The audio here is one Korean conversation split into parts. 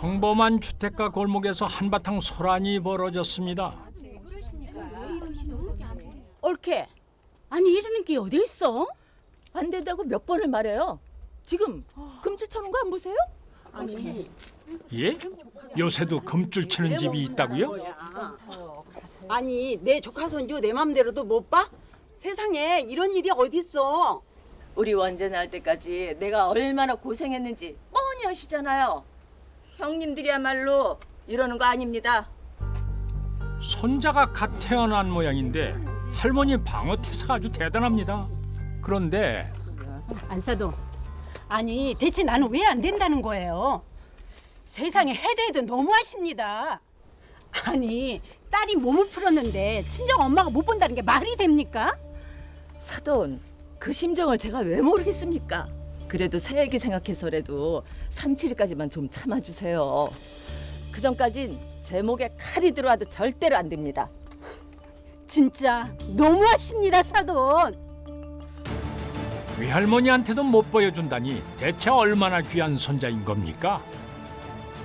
평범한 주택가 골목에서 한바탕 소란이 벌어졌습니다. 옳게. 아니 이러는 게 어디 있어? 안 된다고 몇 번을 말해요. 지금 금줄 쳐놓은 거 안 보세요? 예? 요새도 금줄 치는 집이 있다고요? 아니 내 조카 손주 내 맘대로도 못 봐? 세상에 이런 일이 어딨어? 우리 원재 날 때까지 내가 얼마나 고생했는지 뻔히 아시잖아요. 형님들이야말로 이러는 거 아닙니다. 손자가 갓 태어난 모양인데 할머니 방어 태세가 아주 대단합니다. 그런데 안사도. 아니 대체 나는 왜 안 된다는 거예요? 세상에 해도 해도 너무하십니다. 아니 딸이 몸을 풀었는데 친정 엄마가 못 본다는 게 말이 됩니까? 사돈, 그 심정을 제가 왜 모르겠습니까? 그래도 새애기 생각해서라도 3, 7일까지만 좀 참아주세요. 그 전까진 제 목에 칼이 들어와도 절대로 안 됩니다. 진짜 너무하십니다 사돈. 외할머니한테도 못 보여준다니 대체 얼마나 귀한 손자인 겁니까?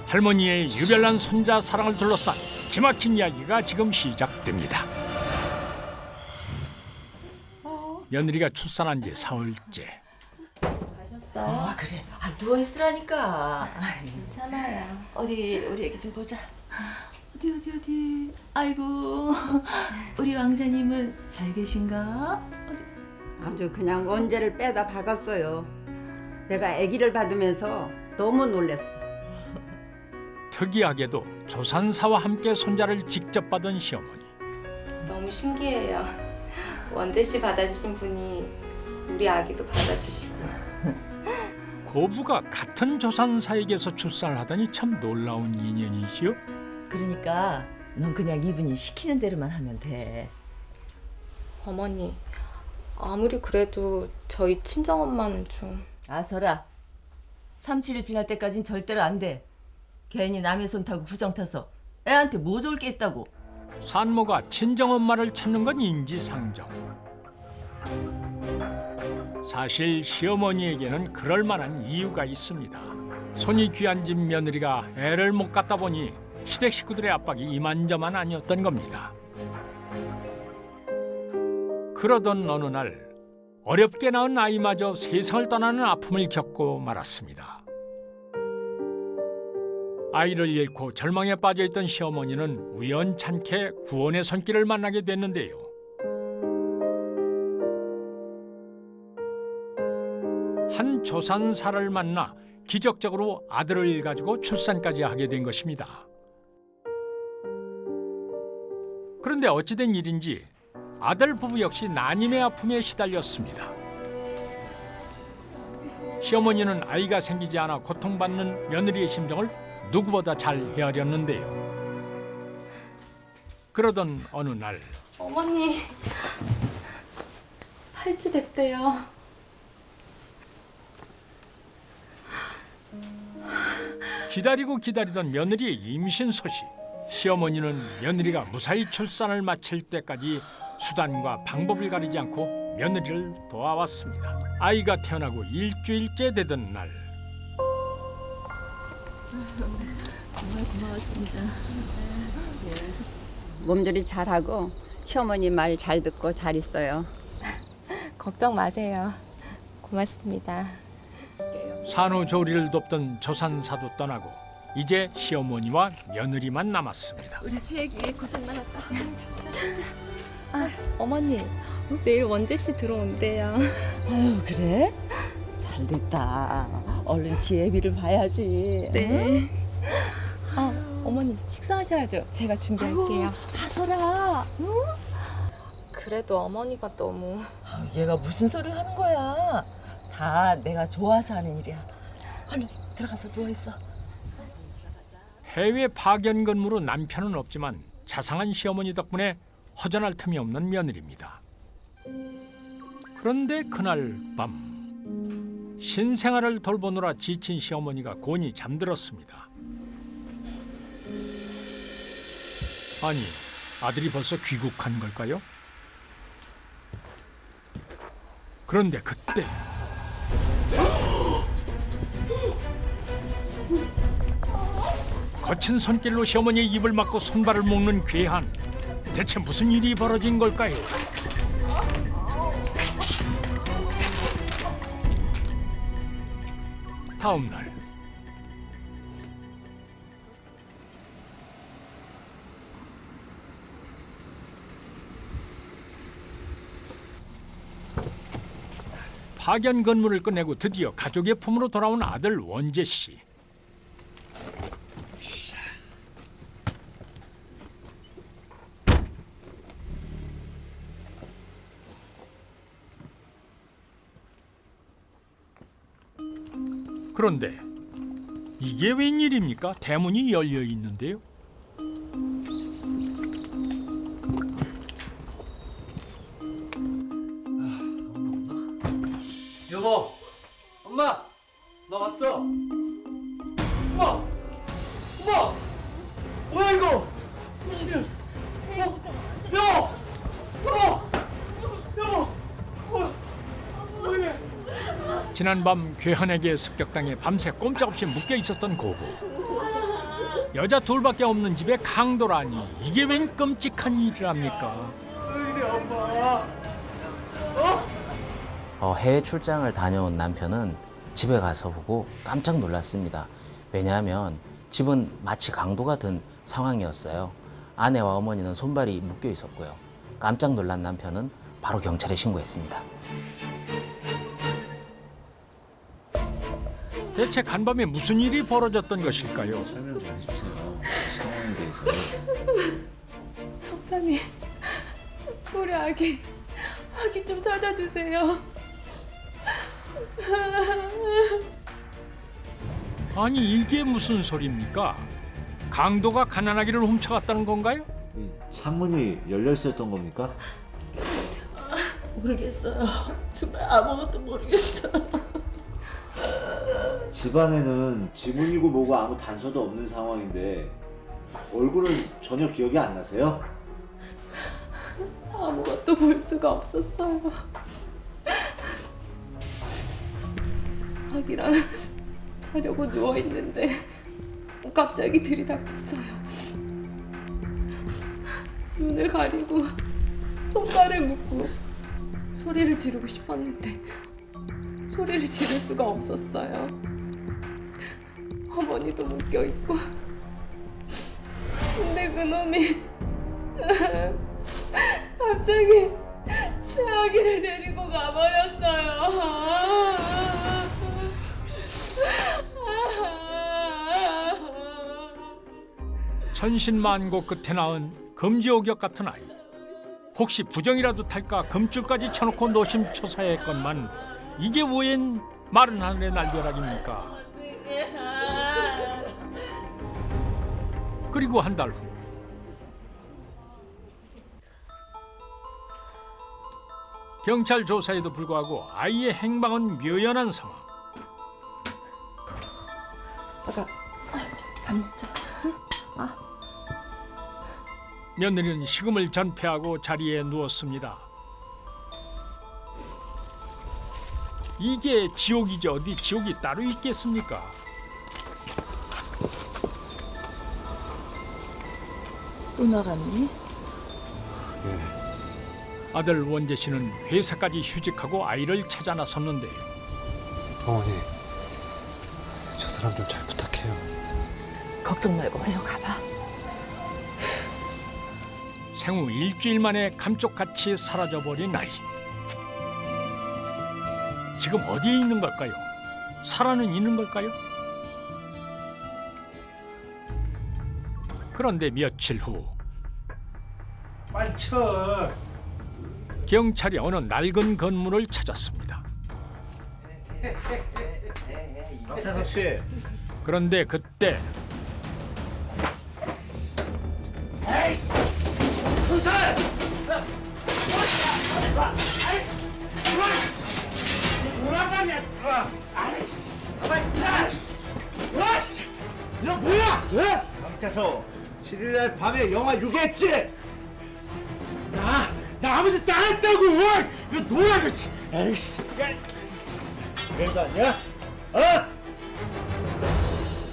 할머니의 유별난 손자 사랑을 둘러싼 기막힌 이야기가 지금 시작됩니다. 며느리가 출산한 지 사흘째. 아 그래, 아 누워 있으라니까. 괜찮아요. 어디 우리 애기 좀 보자. 어디 어디 어디. 아이고 우리 왕자님은 잘 계신가? 어디? 아주 그냥 언제를 빼다 박았어요. 내가 아기를 받으면서 너무 놀랐어. 특이하게도 조산사와 함께 손자를 직접 받은 시어머니. 너무 신기해요. 원재 씨 받아주신 분이 우리 아기도 받아주시고. 고부가 같은 조산사에게서 출산을 하다니 참 놀라운 인연이지요. 그러니까 넌 그냥 이분이 시키는 대로만 하면 돼. 어머니, 아무리 그래도 저희 친정엄마는 좀... 아서라. 3, 7일 지날 때까진 절대로 안 돼. 괜히 남의 손 타고 부정 타서 애한테 뭐 좋을 게 있다고. 산모가 친정엄마를 찾는 건 인지상정. 사실 시어머니에게는 그럴 만한 이유가 있습니다. 손이 귀한 집 며느리가 애를 못 갖다 보니 시댁 식구들의 압박이 이만저만 아니었던 겁니다. 그러던 어느 날 어렵게 낳은 아이마저 세상을 떠나는 아픔을 겪고 말았습니다. 아이를 잃고 절망에 빠져있던 시어머니는 우연찮게 구원의 손길을 만나게 됐는데요. 한 조산사를 만나 기적적으로 아들을 가지고 출산까지 하게 된 것입니다. 그런데 어찌된 일인지 아들 부부 역시 난임의 아픔에 시달렸습니다. 시어머니는 아이가 생기지 않아 고통받는 며느리의 심정을 누구보다 잘 헤아렸는데요. 그러던 어느 날 어머니, 8주 됐대요. 기다리고 기다리던 며느리의 임신 소식. 시어머니는 며느리가 무사히 출산을 마칠 때까지 수단과 방법을 가리지 않고 며느리를 도와왔습니다. 아이가 태어나고 일주일째 되던 날 몸조리 잘하고 시어머니 말 잘 듣고 잘 있어요. 걱정 마세요. 고맙습니다. 산후조리를 돕던 조산사도 떠나고 이제 시어머니와 며느리만 남았습니다. 우리 새애기 고생 많았다. 어머니, 내일 원재 씨 들어온대요. 아유 그래? 잘 됐다. 얼른 지혜비를 봐야지. 네. 아, 어머니 식사하셔야죠. 제가 준비할게요. 아서라. 응? 그래도 어머니가 너무 아, 얘가 무슨 소리를 하는 거야? 다 내가 좋아서 하는 일이야. 얼른 들어가서 누워 있어. 해외 파견 근무로 남편은 없지만 자상한 시어머니 덕분에 허전할 틈이 없는 며느리입니다. 그런데 그날 밤 신생아를 돌보느라 지친 시어머니가 곤히 잠들었습니다. 아니 아들이 벌써 귀국한 걸까요? 그런데 그때 거친 손길로 시어머니의 입을 막고 손발을 묶는 괴한 대체 무슨 일이 벌어진 걸까요? 다음 날 파견 근무를 끝내고 드디어 가족의 품으로 돌아온 아들 원재 씨. 그런데 이게 웬일입니까? 대문이 열려 있는데요. 여보, 엄마, 나 왔어. 엄마, 엄마, 뭐야 이거? 어? 여보, 지난밤 괴한에게 습격당해 밤새 꼼짝없이 묶여 있었던 고부. 여자 둘밖에 없는 집에 강도라니 이게 웬 끔찍한 일이랍니까? 어, 해외 출장을 다녀온 남편은 집에 가서 보고 깜짝 놀랐습니다. 왜냐하면 집은 마치 강도가 든 상황이었어요. 아내와 어머니는 손발이 묶여 있었고요. 깜짝 놀란 남편은 바로 경찰에 신고했습니다. 대체 간밤에 무슨 일이 벌어졌던 것일까요? 형사님, 우리 아기, 아기 좀 찾아주세요. 아니 이게 무슨 소리입니까? 강도가 가난하기를 훔쳐갔다는 건가요? 이 창문이 열려 있었던 겁니까? 모르겠어요. 정말 아무것도 모르겠어요. 집안에는 지문이고 뭐고 아무 단서도 없는 상황인데 얼굴은 전혀 기억이 안 나세요? 아무것도 볼 수가 없었어요. 아기랑 자려고 누워 있는데 갑자기 들이닥쳤어요. 눈을 가리고 손발을 묶고 소리를 지르고 싶었는데 소리를 지를 수가 없었어요. 어머니도 묶여 있고 근데 그 놈이 갑자기 제 아기를 데리고 가버렸어요. 천신만고 끝에 낳은 금지옥역 같은 아이. 혹시 부정이라도 탈까 금줄까지 쳐놓고 노심초사했건만 이게 웬 마른 하늘의 날벼락입니까? 그리고 한 달 후. 경찰 조사에도 불구하고 아이의 행방은 묘연한 상황. 며느리는 식음을 전폐하고 자리에 누웠습니다. 이게 지옥이지 어디 지옥이 따로 있겠습니까? 또 나갔니? 아들 원재 씨는 회사까지 휴직하고 아이를 찾아 나섰는데요. 어머니, 저 사람 좀 잘 부탁해요. 걱정 말고 그냥 가봐. 생후 일주일 만에 감쪽같이 사라져버린 아이. 지금 어디에 있는 걸까요? 살아는 있는 걸까요? 그런데 며칠 후 빨리 쳐! 경찰이 어느 낡은 건물을 찾았습니다. 박태석 씨! 그런데 그때? 박태석 7일날 밤에 영화 6했지? 나, 나 아무 짓도 안 했다고! 이거 이거! 에이씨! 그런 거 아니야? 어?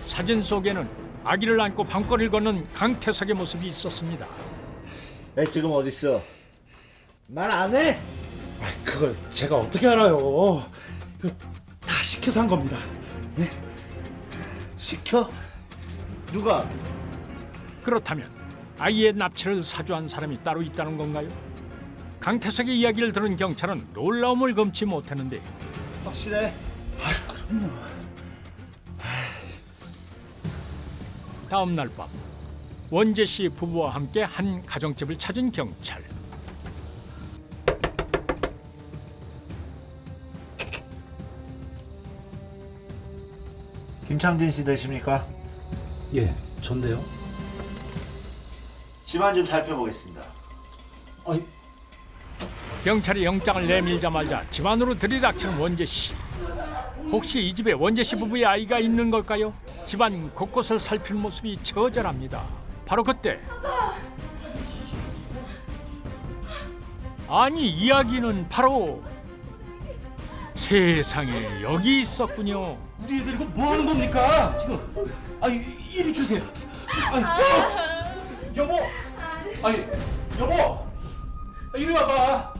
사진 속에는 아기를 안고 밤거리를 걷는 강태석의 모습이 있었습니다. 애 지금 어디 있어? 말 안 해? 아, 그걸 제가 어떻게 알아요? 이거 다 시켜서 한 겁니다. 시켜? 누가? 그렇다면 아이의 납치를 사주한 사람이 따로 있다는 건가요? 강태석의 이야기를 들은 경찰은 놀라움을 금치 못했는데 확실해? 다음 날 밤 원재 씨 부부와 함께 한 가정집을 찾은 경찰. 김창진 씨 되십니까? 예, 전데요. 집안 좀 살펴보겠습니다. 아니, 경찰이 영장을 내밀자마자 집안으로 들이닥치는 원재 씨. 혹시 이 집에 원재 씨 부부의 아이가 있는 걸까요? 집안 곳곳을 살피는 모습이 처절합니다. 바로 그때 아니 이야기는 바로 세상에 여기 있었군요. 우리 애들 이거 뭐 하는 겁니까? 지금. 아니, 이리 주세요. 아니, 여보. 아니, 여보. 이리 와봐.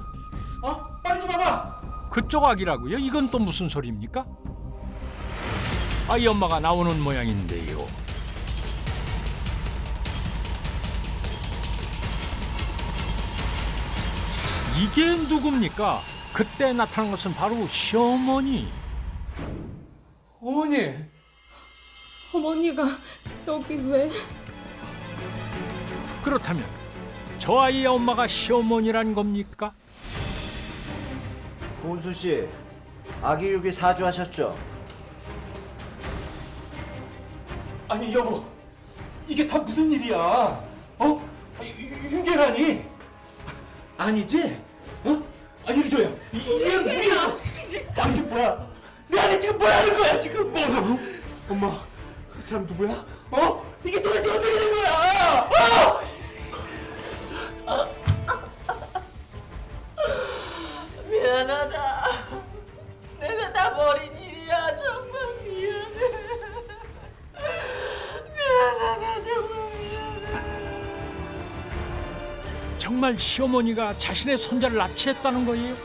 어? 빨리 좀 와봐. 그쪽 아기라고요? 이건 또 무슨 소리입니까? 아이 엄마가 나오는 모양인데요. 이게 누굽니까? 그때 나타난 것은 바로 시어머니. 어머니. 어머니가 여기 왜? 그렇다면 저 아이의 엄마가 시어머니란 겁니까? 고은수 씨, 아기 유기 사주하셨죠? 아니, 여보. 이게 다 무슨 일이야? 어? 아, 유- 유괴라니? 아니지? 어? 아, 이리 줘요. 이- 이게 뭐야? 당신 뭐야? 내 안에 지금 뭐 하는 거야, 지금? 뭐라고? 엄마, 그 사람 누구야? 어? 이게 도대체 어떻게 된 거야? 어? 미안하다. 내가 다 버린 일이야. 정말 미안해. 미안하다. 정말 미안해. 정말 시어머니가 자신의 손자를 납치했다는 거예요?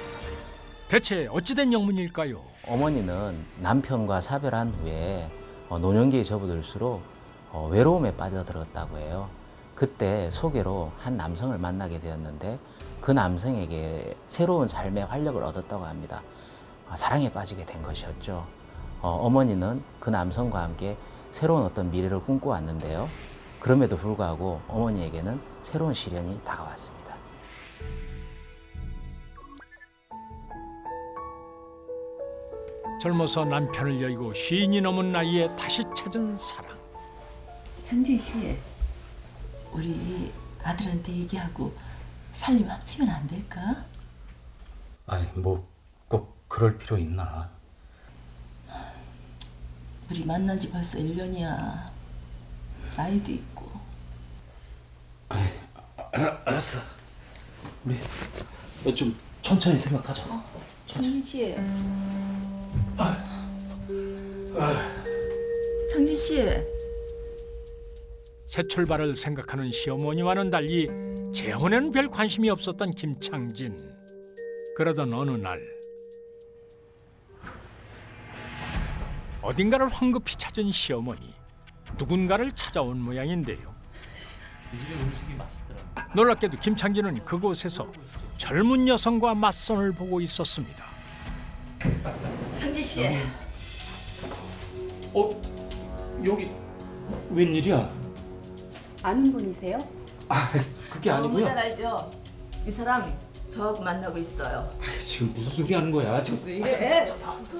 대체 어찌된 영문일까요? 어머니는 남편과 사별한 후에 어, 노년기에 접어들수록 어, 외로움에 빠져들었다고 해요. 그때 소개로 한 남성을 만나게 되었는데 그 남성에게 새로운 삶의 활력을 얻었다고 합니다. 어, 사랑에 빠지게 된 것이었죠. 어, 머니는그 남성과 함께 새로운 어떤 미래를 꿈꿔왔는데요. 그럼에도 불구하고 어머니에게는 새로운 시련이 다가왔습니다. 젊어서 남편을 여의고 쉰이 넘은 나이에 다시 찾은 사랑. 정진 씨, 우리 아들한테 얘기하고 살림 합치면 안 될까? 아니, 뭐꼭 그럴 필요 있나? 우리 만난 지 벌써 1년이야. 나이도 있고. 알, 알았어. 우리 좀 천천히 생각하자. 정진 씨. 정진 씨. 새 출발을 생각하는 시어머니와는 달리 재혼에는 별 관심이 없었던 김창진. 그러던 어느 날 어딘가를 황급히 찾은 시어머니. 누군가를 찾아온 모양인데요. 놀랍게도 김창진은 그곳에서 젊은 여성과 맞선을 보고 있었습니다. 정진 씨. 어? 여기 웬일이야? 아는 분이세요? 아, 그게 너무 아니고요. 잘 알죠? 이 사람 저하고 만나고 있어요. 지금 무슨 소리 하는 거야? 지금 왜 이래?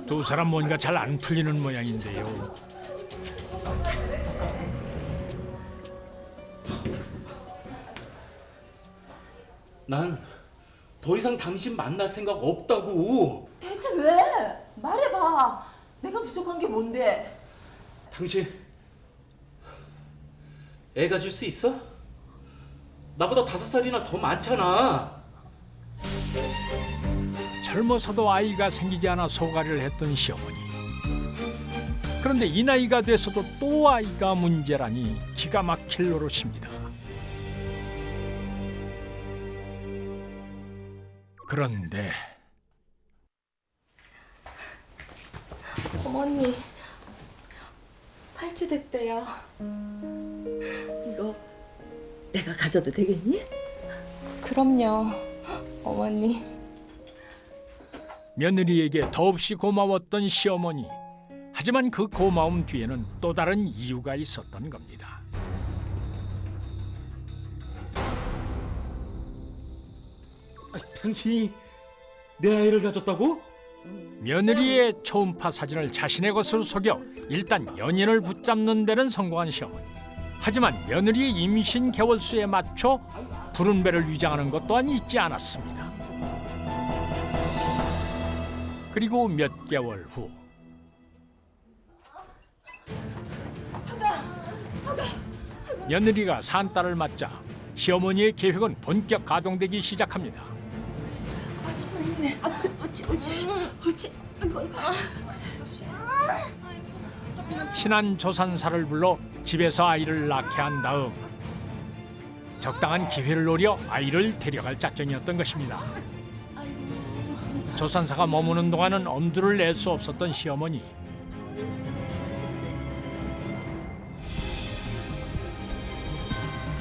두 사람 뭔가 잘 안 풀리는 모양인데요. 난 더 이상 당신 만날 생각 없다고. 대체 왜? 말해봐. 내가 부족한 게 뭔데? 당신 애 가질 수 있어? 나보다 다섯 살이나 더 많잖아. 젊어서도 아이가 생기지 않아 소가리를 했던 시어머니. 그런데 이 나이가 돼서도 또 아이가 문제라니 기가 막힐 노릇입니다. 그런데 어머니 팔찌 됐대요. 내가 가져도 되겠니? 그럼요, 어머니. 며느리에게 더없이 고마웠던 시어머니. 하지만 그 고마움 뒤에는 또 다른 이유가 있었던 겁니다. 아, 당신이 내 아이를 가졌다고? 며느리의 초음파 사진을 자신의 것으로 속여 일단 연인을 붙잡는 데는 성공한 시어머니. 하지만 며느리의 임신 개월 수에 맞춰 푸른 배를 위장하는 것 또한 잊지 않았습니다. 그리고 몇 개월 후 며느리가 산딸을 맞자 시어머니의 계획은 본격 가동되기 시작합니다. 친한 조산사를 불러 집에서 아이를 낳게 한 다음 적당한 기회를 노려 아이를 데려갈 작전이었던 것입니다. 조산사가 머무는 동안은 엄두를 낼 수 없었던 시어머니.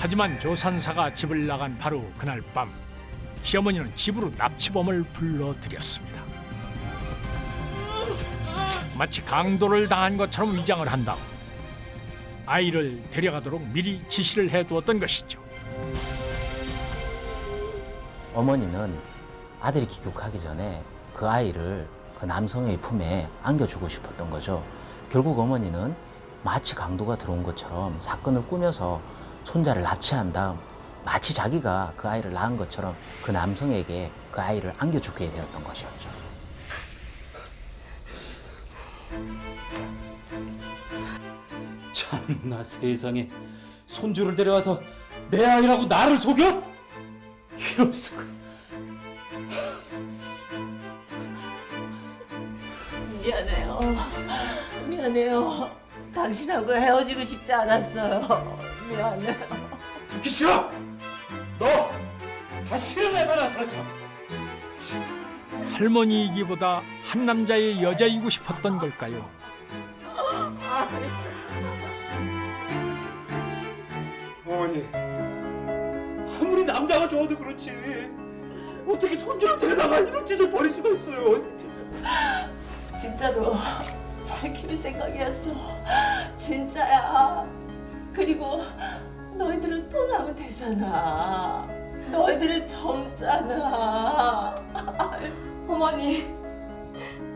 하지만 조산사가 집을 나간 바로 그날 밤 시어머니는 집으로 납치범을 불러들였습니다. 마치 강도를 당한 것처럼 위장을 한 다음 아이를 데려가도록 미리 지시를 해두었던 것이죠. 어머니는 아들이 귀국하기 전에 그 아이를 그 남성의 품에 안겨주고 싶었던 거죠. 결국 어머니는 마치 강도가 들어온 것처럼 사건을 꾸며서 손자를 납치한 다음 마치 자기가 그 아이를 낳은 것처럼 그 남성에게 그 아이를 안겨주게 되었던 것이었죠. 나 세상에 손주를 데려와서 내 아이라고 나를 속여? 이럴 수가. 미안해요. 미안해요. 당신하고 헤어지고 싶지 않았어요. 미안해요. 듣기 싫어. 너 다시는 안 하지 마. 할머니이기보다 한 남자의 여자이고 싶었던 걸까요? 아무리 남자가 좋아도 그렇지. 어떻게 손주를 데려다가 이런 짓을 벌일 수가 있어요? 진짜로 잘 키울 생각이었어. 진짜야. 그리고 너희들은 또 나면 되잖아. 너희들은 젊잖아. 어머니,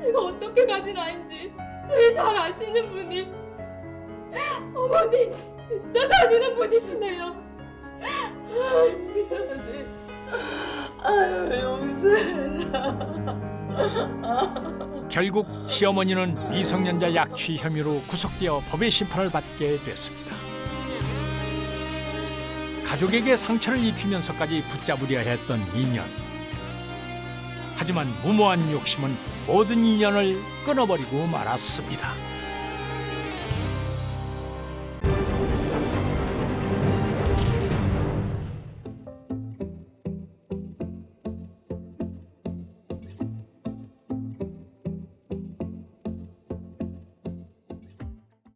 제가 어떻게 가진 아인지 제일 잘 아시는 분이 어머니 진짜 잔인한 분이시네요. 아유 용서해라. 결국 시어머니는 미성년자 약취 혐의로 구속되어 법의 심판을 받게 됐습니다. 가족에게 상처를 입히면서까지 붙잡으려 했던 인연. 하지만 무모한 욕심은 모든 인연을 끊어버리고 말았습니다.